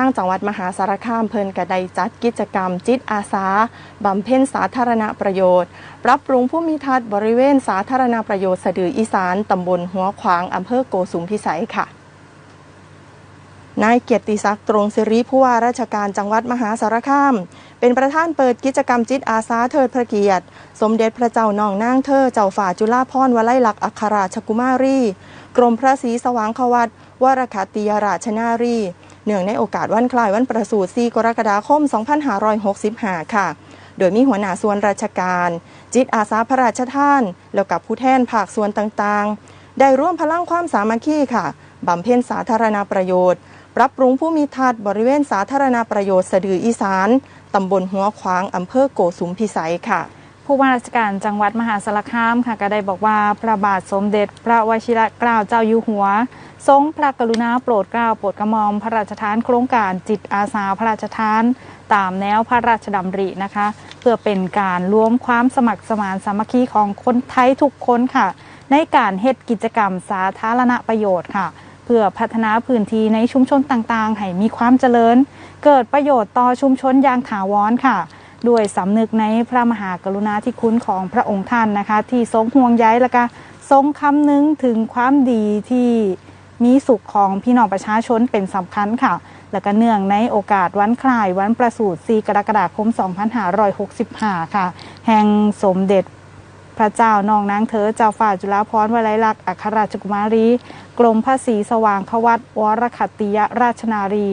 างจังหวัดมหาสารคามเพิ่นกระไดจัดกิจกรรม จิตอาสาบำเพ็ญสาธารณประโยชน์ ปรับปรุงผู้มีทัศน์บริเวณสาธารณประโยชน์สะดืออีสานตำบลหัวขวางอำเภอโกสุมพิสัยค่ะนายเกียรติศักดิ์ตรงสิริผู้ว่าราชการจังหวัดมหาสารคาม เป็นประธานเปิดกิจกรรมจิตอาสาเทิดพระเกียรติ สมเด็จพระเจ้านองนางเธอเจ้าฝ่าจุฬาภรณ์วลัยลักษณ์อัครราชกุมารี กรมพระศรีสว่างควัตวรคติยราชนารี เนื่องในโอกาสวันคล้ายวันประสูติ 4 กรกฎาคม 2565 ค่ะ โดยมีหัวหน้าส่วนราชการ จิตอาสาพระราชทาน แล้วกับผู้แทนภาคส่วนต่างๆ ได้ร่วมพลังความสามัคคีค่ะบำเพ็ญสาธารณประโยชน์ ปรับปรุงผู้มีทัศน์บริเวณสาธารณประโยชน์สะดืออีสานตำบลหัวขวางอำเภอโกสุมพิสัยค่ะผู้ว่าราชการจังหวัดมหาสารคามค่ะก็ได้บอกว่าพระบาทสมเด็จ พระวชิรเกล้าเจ้าอยู่หัว ทรงพระกรุณาโปรดเกล้าโปรดกระหม่อมพระราชทานโครงการจิตอาสาพระราชทาน ตามแนวพระราชดำรินะคะ เพื่อเป็นการรวมความสมัครสมานสามัคคีของคนไทยทุกคนค่ะ ในการเฮ็ดกิจกรรมสาธารณประโยชน์ค่ะ เพื่อพัฒนาพื้นที่ในชุมชนต่างๆ ให้มีความเจริญ เกิดประโยชน์ต่อชุมชนอย่างถาวรค่ะด้วยสำนึกในพระมหากรุณาธิคุณของพระองค์ท่านนะคะ ที่ทรงห่วงใยและก็ทรงคำนึงถึงความดีที่ มีสุขของพี่น้องประชาชนเป็นสำคัญค่ะ และก็เนื่องในโอกาสวันคล้ายวันประสูติ 4 กรกฎาคม 2565 ค่ะ แห่งสมเด็จพระเจ้านองนางเธอเจ้าฝ่าจุฬาภรณ์วลัยลักษณ์อัครราชกุมารี กรมพระศรีสว่างควัตวรคติยราชนารี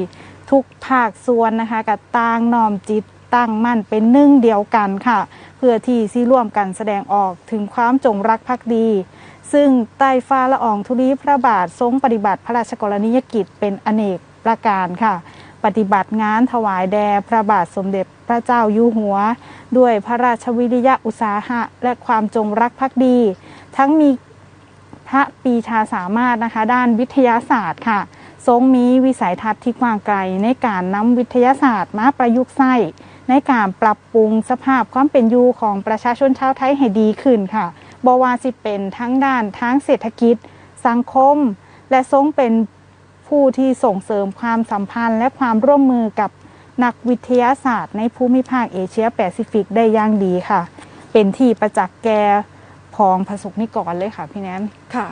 ทุกภาคส่วนนะคะกับต่างน้อมจิตตั้งมั่นเป็นหนึ่งเดียวกันค่ะ พื่อที่สิร่วมกันแสดงออกถึงความจงรักภักดี ซึ่งใต้ฟ้าละอองธุลีพระบาททรงปฏิบัติพระราชกรณียกิจเป็นอเนกประการค่ะ ปฏิบัติงานถวายแด่พระบาทสมเด็จพระเจ้าอยู่หัว ด้วยพระราชวิริยะอุตสาหะ และความจงรักภักดี ทั้งมีพระปีชาสามารถนะคะ ด้านวิทยาศาสตร์ค่ะทรงมีวิสัยทัศน์ที่กว้างไกลในการนำวิทยาศาสตร์มาประยุกต์ใช้ ในการปรับปรุงสภาพความเป็นอยู่ของประชาชนชาวไทยให้ดีขึ้นค่ะบว่าสิเป็นทั้งด้านทั้งเศรษฐกิจ สังคม และทรงเป็นผู้ที่ส่งเสริมความสัมพันธ์และความร่วมมือกับนักวิทยาศาสตร์ในภูมิภาคเอเชียแปซิฟิกได้อย่างดีค่ะ เป็นที่ประจักษ์แก่พองประสบนิกรเลยค่ะพี่แนนค่ะ